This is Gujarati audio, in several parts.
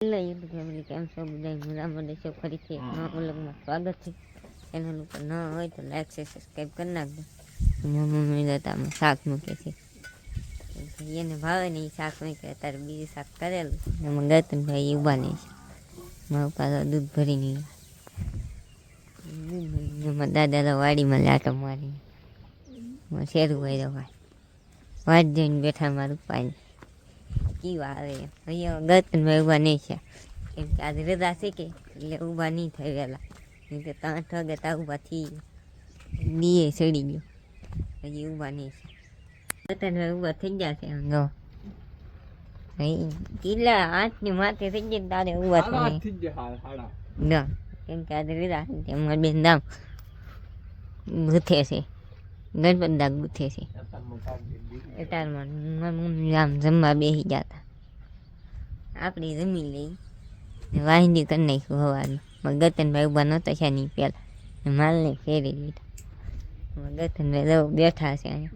હેલો યુટ્યુબ ફેમિલી કેમ છો બધા મજામાં દેશો ફરીથી એક નવા બ્લોગમાં સ્વાગત છે ચેનલ ઉપર ન હોય તો લાઈક છે સબસ્ક્રાઈબ કરી નાખજો મમ્મી દાદા અમે શાક મૂકે છે એને ભાવે ને એ શાક મૂકે અત્યારે બીજું શાક કરેલું એમાં ગતન ભાઈ ઊભા નહીં છે મારું પાસે દૂધ ભરીને. દૂધ ભરીને એમાં દાદા તો વાડીમાં લાટો મારી શેરું ભાઈ તો ભાઈ વાટ જોઈને બેઠા મારું પાણી કેવા આવે. અહીંયા ગતનમાં ઊભા નહીં છે. કેમ કે આજે રજા છે કે? એટલે ઊભા નહીં થઈ વહેલા. નહીં તો ત્રણ આઠ વાગે તા ઊભા થઈ દીએ ચડી ગયો. હજી ઊભા નહીં છે. ગતનમાં ઊભા થઈ ગયા છે આમ જો. કિલ્લા આઠની માથે થઈ ગયા તારે ઊભા થઈ ના કેમ કે આજે રજા છે તે બેન દામ. ભૂથે છે. ગણપત દાગ ગુથે છે. આમ જમવા બેસી હતા આપણે જમી લઈ. ને વાહિંદી કરી નાખ્યું હવાનું. ગતનભાઈ ઊભા નહોતા છે નહીં પહેલાં. માલને ફેરી દીધા. ગતનભાઈ જો બેઠા છે અહીંયા.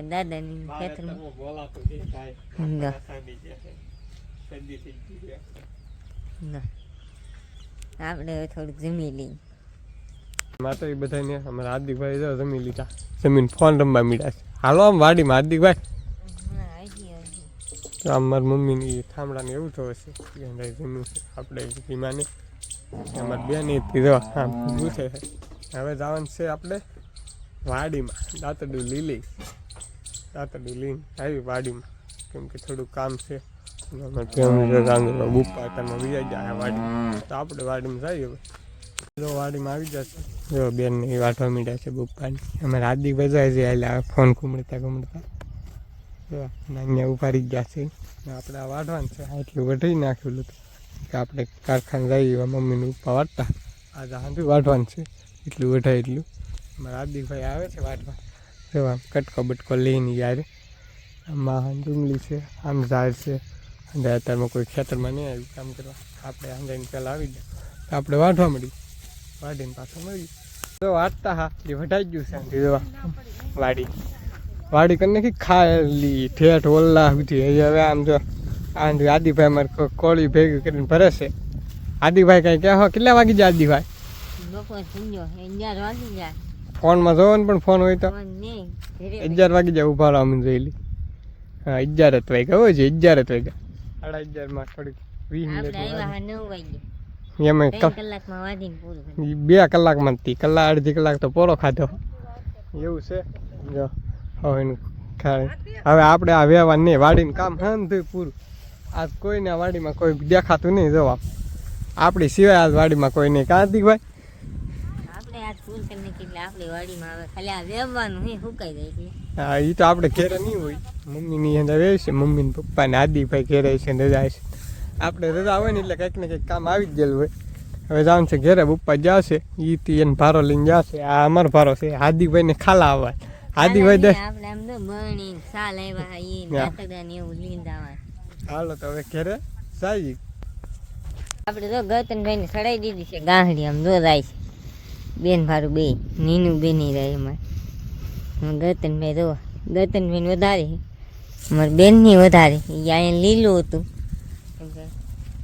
દાદાની ખેતરમાં. આપણે થોડુંક જમી લઈએ. માતો એ બધાને અમારા હાર્દિકભાઈ જો જમી લીધા. જમીન ફોન રમવા મીડા છે. હાલો આમ વાડીમાં હાર્દિકભાઈ. તો આમ મારી મમ્મીની થાંભળાને એવું તો હશે. કે જમીન છે. આપણે ધીમાની. અમારી બેન જો આમ પૂછે છે. હવે જવાનું છે આપણે વાડીમાં દાંતડું લીલી. દાંતડું લઈને આવી વાડીમાં કેમ કે થોડું કામ છે. બુપ્પા તમે વાડી. તો આપણે વાડીમાં જઈએ હવે. જો વાડીમાં આવી જશે. જો બેન, એ વાટવા મીડ્યા છે બુપ્પાની અમારે હાર્દિકભાઈ જાય છે એટલે ફોન ઘૂમડતા ઘૂમડતા. જો અહીંયા ઉભારી ગયા છે. આપણે આ વાઢવાનું છે, આટલું વઢી નાખેલું કે આપણે કારખાને જઈએ મમ્મીને ઉપા વાટતા આજે હાંભી વાઢવાનું છે, એટલું વઢાય એટલું. મારા હાર્દિકભાઈ આવે છે વાટવા જો, આમ કટકો બટકો લઈને યારે. આમાં ડુંગળી છે, આમ ઝાડ છે. અને અત્યારમાં કોઈ ખેતરમાં નહીં આવ્યું કામ કરવા. આપણે આંદાઈને પહેલાં આવી જાય આપણે વાઢવા મળી વાઢીને પાછું મળી. તો વાટતા હા એ વઢાઈ ગયું છે આનાથી જોવા. વાડી. વાડી કરી નાખી ખાલી ઠેઠ ઓલ્લા સુધી. હવે આમ જો આંધ આદિભાઈ મારે કોળી ભેગી કરીને ભરે છે. આદિભાઈ કાંઈ કહેવા કેટલા વાગી જાય આદિભાઈ? ફોનમાં જોવો ને પણ ફોન હોય તો. અજાર અગિયાર વાગી જાય ઊભા રહો અમે જોયેલી હા અગિયાર જ વાગ્યા હોય છે અગિયાર જ વાગ્યા. સાડા અગિયારમાં થોડીક વીસ મિનિટ એમાં બે કલાકમાં તી. કલાક અડધી કલાક તો પોળો ખાધો. એવું છે? જો હવે હવે આપણે આ વ્યવહાર નહીં વાડીનું કામ હંધું પૂરું. આજ કોઈને આ વાડીમાં કોઈ દેખાતું નહીં જોવા આપણી સિવાય આજ વાડીમાં કોઈ નહીં. કાર્તિકભાઈ આ આ હે હા એ તો આપણે ઘેરે નહીં હોય. મમ્મીની અંદર રહે છે મમ્મી ને પપ્પા ને આદિભાઈ ઘેરે છે ને રજા છે. આપણે રજા હોય ને એટલે કંઈક ને કંઈક કામ આવી જ ગયેલું હોય. હવે જવાનું છે ઘેરે પપ્પા જશે એ થી એને ભારો લઈને જશે. આ અમારો ભારો છે હાર્દિકભાઈ ને ખાલા આવવા હાર્દિકભાઈ દે. તો હાલો તો હવે ઘેરે જઈએ. આપણે તો ગતનભાઈ ને સડાઈ દીધી છે ગાંહડી આમ જો જાય છે. બેન ભારું બે નીનું બેન રહે એમાં. ગતનભાઈ જો ગતનભાઈ ને વધારે મારી બેનની વધારે અહીંયા લીલું હતું.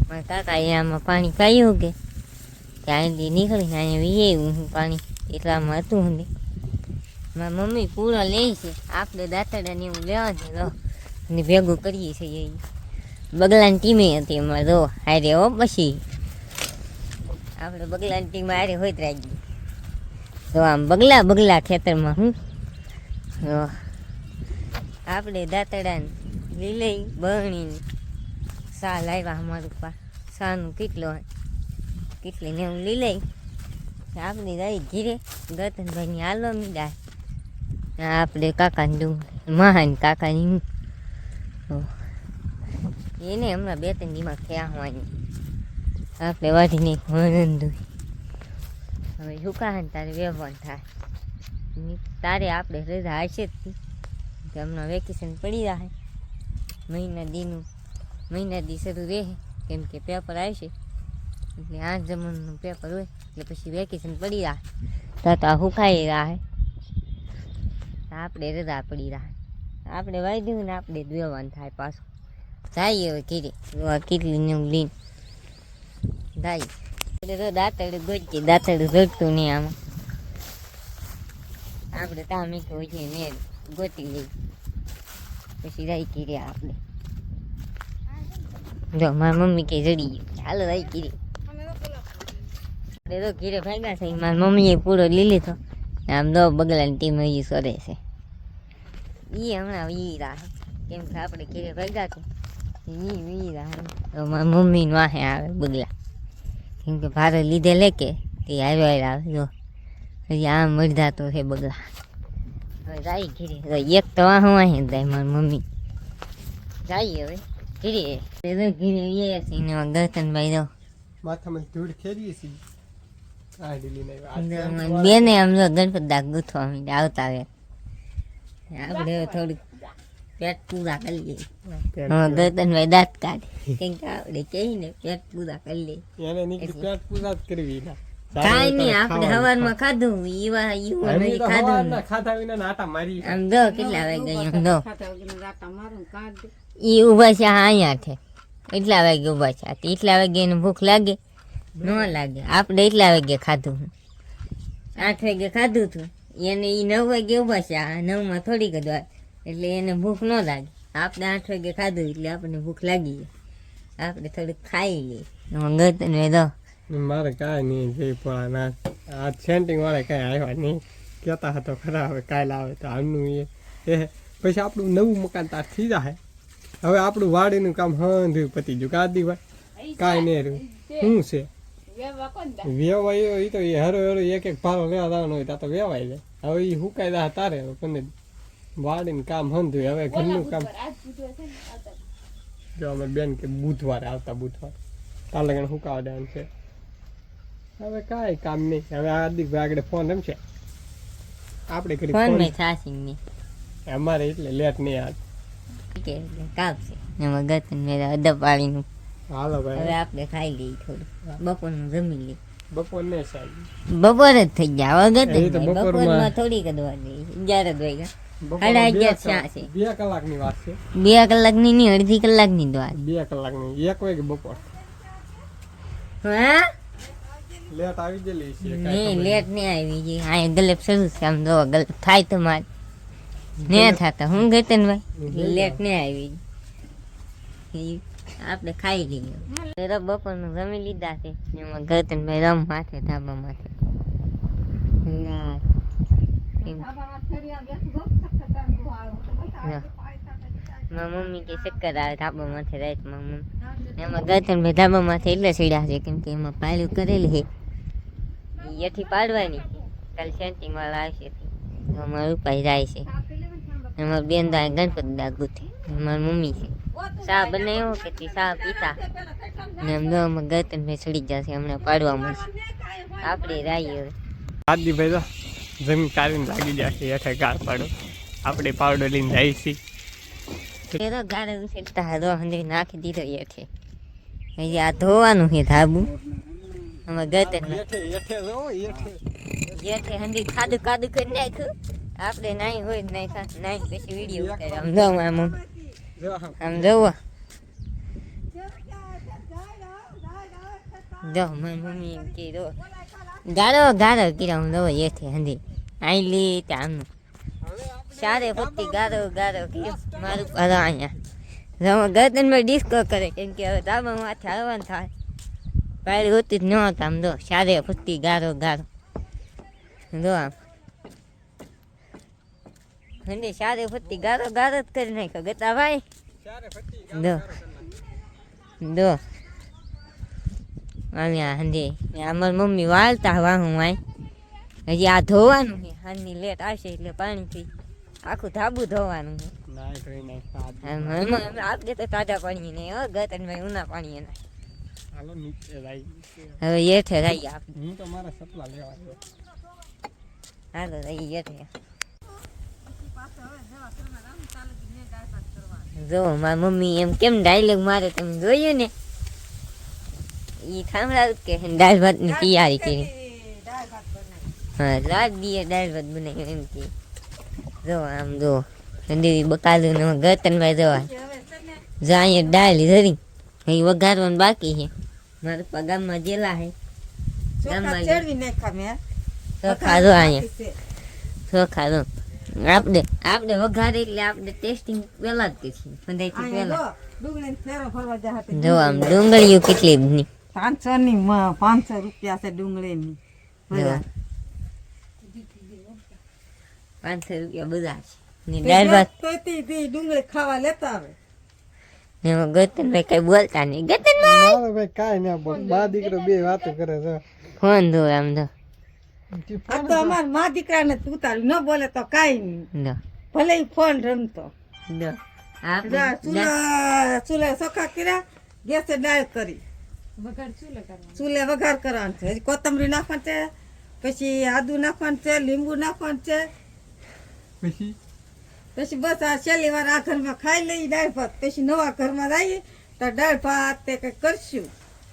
મારા કાકા એ આમાં પાણી પાયું કે ત્યાંથી નીકળીને અહીંયા વીએ હું પાણી એટલામાં હતું હું મારી મમ્મી પૂરો લે છે. આપણે દાંતડાને એવું લેવા છે લો. અને ભેગું કરીએ છીએ એ. બગલાની ટીમે હતી અમારે રો હારે હો પછી. આપણે બગલાની ટીમ હારે હોય જ રાખી. તો આમ બગલા બગલા ખેતરમાં હું આપણે દાંતડા લીલઈ બરણી સા લાવ્યા અમારું પા. સાનું કેટલો કેટલી ને હું લઈ લઈ. આપણી રહી ઘીરે ગતનભાઈની હાલો મીડા. આપણે કાકાની ડુંગળી. મહાન કાકાની. એને હમણાં બે ત્રણ દીમાં હોવાની. આપણે વાઢીને વણંદુ હવે સુકાહન તારે વ્યવહાર થાય? તારે આપણે રજા હશે જ હમણાં વેકેશન પડી જાય મહિના દીનું. મહિના દી શરૂ રહે, કેમ કે પેપર આવશે એટલે આઠ જમણનું પેપર હોય, એટલે પછી વેકેશન પડી રહે. તો તો આ સુકાઈ રહે. આપણે રજા પડી રહે. આપણે વાઈ દઉં ને આપણે દેવાનું થાય પાછું. જાઈએ હવે કીરી આ કેટલી ને લીન જાય. એટલે તો દાંતડું ગોચી દાંતડું જોડતું નહીં આમાં. આપણે તામી મીઠું હોય છે ને ગોતી લઈ પછી રાઈ કીરે આપણે. જો, મારી મમ્મી કે જડી ગયું. ચાલો આવી કીરી આપણે તો ઘીરે ભાગ્યા છે. મારી મમ્મીએ પૂરો લઈ લીધો. આમ દો બગલાની ટીમ હજી સરે છે. એ હમણાં વી રાહ. કેમ કે આપણે ઘીરે ભાગ્યા છે. ઈ વી રાહ. તો મારી મમ્મીનું વાહે આવે બગલા. કેમ કે ભારે લીધે લે કે, તે આવ્યો આવે. જો, હજી આમ મરધા તો છે બગલા. હવે જાય ઘીરે. એક તો વાહ વાહે જાય મારી મમ્મી. જાય હવે. ઘીરે તે તો ઘીરે એ છે ને ગરતનભાઈ તો માથામાં ધૂળ ખેરીએ છીએ બેને આમ જો ગણપત દા ગુથવા માંડ્યા આવતા આવે આપણે થોડુંક પેટ પૂરા કરી લઈએ. હવે ગરતનભાઈ દાંત કાઢે. કેમ કે આપણે કહીને પેટ પૂરા કરી લઈએ એને પેટ પૂરા જ કરવી ના. કાંઈ નહીં આપણે સવારમાં ખાધું ઈવા ઈવા નહીં ખાધું. ખાધા વિના નાટા મારી આમ દો કેટલા વાગે આમ જો ઈ ઊભા છે અહીંયા છે. એટલા વાગે ઊભા છે. આ એટલા વાગે એને ભૂખ લાગે ન લાગે. આપણે એટલા વાગે ખાધું આઠ વાગે ખાધું હતું એને ઈ નવ વાગે ઊભા છે. આ નવમાં થોડીક જ વાર. એટલે એને ભૂખ ન લાગે. આપણે આઠ વાગે ખાધું એટલે આપણને ભૂખ લાગી ગઈ. આપણે થોડુંક ખાઈ લઈએ. ગત ને દો. મારે કાંઈ નહીં જઈ પણ આ સેન્ટિંગ વાળા કાંઈ આવ્યા નહીં. કહેતા હતો ખરા હવે કાલે આવે તો આમનું એ એ પછી આપણું નવું મકાન તાર થઈ જાય હવે આપણું વાડીનું કામ હંધ્યું પતી ગયું. કાદી ભાઈ કાંઈ નહીં રહ્યું. શું છે? વેવાય એ તો એ હરો હરો એક એક ભારો લેવા જવાનો હોય ત્યાં તો વેવાય લે. હવે એ હુકાઈ દા તારે પણ વાડીનું કામ હંધું હવે ઘરનું કામ જો. અમે બેન કે બુધવારે આવતા બુધવાર. તાર લગન હુકાવા દેવાનું છે. હવે કાંઈ કામ નહીં. હવે હાર્દિકભાઈ આગળ ફોન રમશે. આપણે કરી ફોન નહીં. અમારે એટલે લેટ નહીં આજ કે કાપશે. એમાં ગત મેં અદબ પાડીનું હાલો હવે આપણે ખાઈ લઈએ થોડું બપોરનું જમી લઈએ. બપોર ને સાહેબ બપોર જ થઈ ગયા એ તો બપોરમાં- થોડીક જ વાર અગિયાર જ વાગ્યા. બે કલાકની વાત છે. બે કલાકની નહીં અડધી કલાકની વાર બે કલાકની. એક વાગે બપોર. હા? લેટ આવી ગયેલી છે નહીં લેટ નહીં આવી ગઈ. હા ગલપ શરૂ છે. આમ જો ગલપ થાય તો માર. ને થતા. હું ગઈ તને ભાઈ? લેટ નહીં આવી. આપણે ખાઈ લઈએ. તો બપોરનું જમી લીધા છે. એમાં ગતન ભાઈ રમ માથે ધાબા માથે. ના. ના. મારી મમ્મી કે ચક્કર આવે ધાબા માથે રાતમાં મમ્મી. એમાં ગતન ભાઈ ધાબા માથે એટલે સીડ્યા છે કેમ કે એમાં પાડ્યું કરેલી છે. એથી પાડવાની. કાલ સેન્ટિંગ વાળા આવશે અમારું ઉપાય જાય છે. એમાં બેન આ ગણપતિ દાગુ છે. મારી મમ્મી છે. ચા બનાવ્યો કે તે ચા પીતા? ને જો આમાં ગતન ભાઈ ચડી જશે હમણાં પાડવા મળશે. આપણે રાઈ હવે. ભાઈ તો જમીન કાઢીને લાગી જશે હેઠે ગાળ પાડો. આપણે પાવડો લઈને જાય છીએ તો ગાળે ઉછેરતા હાથો અંદર નાખી દીધો હેઠે. હજી આ ધોવાનું છે ધાબુ આમાં ગતન હેઠે હંધી ખાધું ખાધું કરી નાખ્યું. આપણે નાઈ હોય નહીં નાઈ ખા નાઈ પછી વીડિયો ઉતારે આમ જો આમ આમ. જોવો જો મારી મમ્મી એમ કે જો ગાળો ગાળો કીરા હું જોવો એથી હંધી. આઈલી ત્યાં સારે પત્તી ગાળો ગાળો કીધું. મારું પાડો અહીંયા. જો ગરદનમાં ડિસ્કો કરે કેમ કે હવે ધાબા માથે આવવાનું થાય. પાયરી હોતી જ નહોતા આમ જો સારે પત્તી ગાળો ગાળો જો આમ. હંધી શારે ફરતી ગારો ગાળો જ કરી નાખ્યો. ગતા ભાઈ? દો. દો. અહીંયા હંધી અમાર મમ્મી વાળતા વાહું વાય હજી આ ધોવાનું છે. હાની લેટ આવશે એટલે પાણીથી આખું ધાબુ ધોવાનું છે. આપણે તો તાજા પાણી નહીં હો ગતનમાં ઉના પાણી એના. હવે એઠે રહી આપણે હું તો મારા સપના લેવા હાલો રહી એઠે જો મારી મમ્મી એમ કેમ ડાયલોગ મારે તમે જોયું ને ઈ સાંભળાવું કે દાળ ભાતની તૈયારી કરી હા રાત દીએ દાળ ભાત બનાવ્યું એમ કે જો આમ જો સંદેવી બકાલું ને ગતનભાઈ જોવા જા અહીંયા દાળ ધરી અહીં વઘારવાનું બાકી છે મારા પપ્પા ગામમાં જેલા છે ચોખા ગામમાં ચેડવી નાખ્યા મેં ચોખા જો અહીંયા બાકી છે. ચોખા જો આપણે આપણે વઘારે એટલે આપણે ટેસ્ટિંગ પહેલા જ કરીએ બધાથી પહેલા. જો, આમ ડુંગળીઓ કેટલી બની પાંચસો ની પાંચસો રૂપિયા છે ડુંગળીની. બધા. પાંચસો રૂપિયા બધા છે. ને દાળ ભાત. ડુંગળી ખાવા લેતા આવે. એમાં ગતનભાઈ કઈ બોલતા નહીં. ગતનભાઈ! ભાઈ કાંઈ ના બોલ. બા દીકરો બે વાતો કરે છે. ફોન ધો આમ દો આ તો અમાર મા દીકરાને ઉતાર્યું ન બોલે તો કાંઈ નહીં. ભલે ફોન રમતો. ચૂલા ચોખા કર્યા ગેસે દાળ કરી. ચૂલે વઘાર કરવાનું છે. કોથમરી નાખવાનું છે પછી આદુ નાખવાનું છે લીંબુ નાખવાનું છે. પછી? પછી બસ આ છેલ્લી વાર આ ઘરમાં ખાઈ લઈ દાળ ભાત. પછી નવા ઘરમાં જઈએ તો દાળ ભાત તે કંઈક કરશું?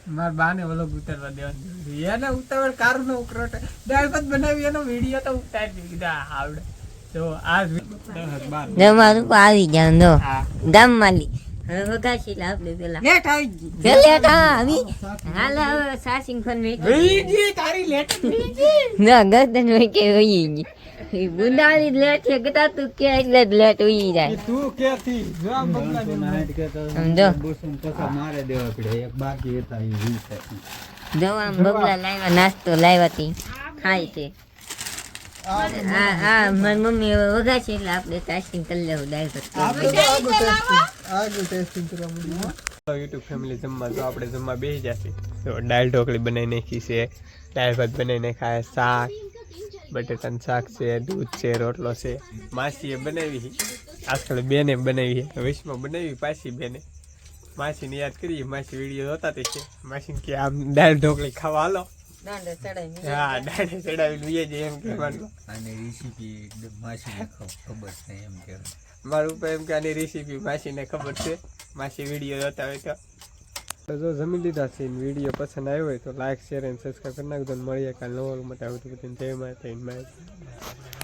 મારા બાને ઓલો ઉતારવા દેવાનું. એને ઉતાવળ કારું નો ઉકરોટ દાળ ભાત બનાવી એનો વીડિયો તો ઉતારી દીધા આવડે. તો આ જ દસ બાર દો મારું આવી જાવ દો ગામ માલી હવે એટલે આપણે પેલા. લેટ આવી ગઈ. પેલે આવી. હાલ હવે સાસિંગ ફોન મેં તારી લેટ ના ગરદન હોય કે ગઈ ઈ બુંદાળી લેટ છે. કતા તું કે એટલે લેટ હોઈ જાય. તું કે થી જો આમ બગલા સમજો. મારે દેવા પડે. એક બાકી હતા એ વીસ હતા. દવા બગલા લાવ્યા નાસ્તો લાવ્યા તી. ખાય છે. હા હા મારી મમ્મી છે એટલે આપણે ટેસ્ટિંગ કરી લેવું દાળ આગળ ટેસ્ટિંગ કરવા મળ્યું યુટ્યુબ ફેમિલી જમવા તો આપણે જમવા બેસી જશે. તો દાળ ઢોકળી બનાવી નાખી છે. દાળ ભાત બનાવીને ખાય શાક બટેટાનું શાક છે દૂધ છે રોટલો છે. માસીએ બનાવી છે. આજકાલ બેને બનાવી છે. વિશમાં બનાવી પાછી બેને. માસીને યાદ કરીએ માસી વીડિયો જોતા તે છે માસીને કે આમ દાળ ઢોકળી ખાવા હાલો. હા દાળે ચડાવી લઈએ જઈએ એમ કહેવાનું. અને રેસીપી એકદમ માસીને ખબર છે એમ કહેવાય મારું ઉપર એમ કે આની રેસીપી માસીને ખબર છે. માસી વીડિયો જોતા હોય તો. જો જમી લીધા છે વીડિયો પસંદ આવ્યો હોય તો લાઈક શેર અને સબસ્ક્રાઈબ કરી નાખજો. મળીએ કાલે નવો માટે આવતું બધું માતા જય માતા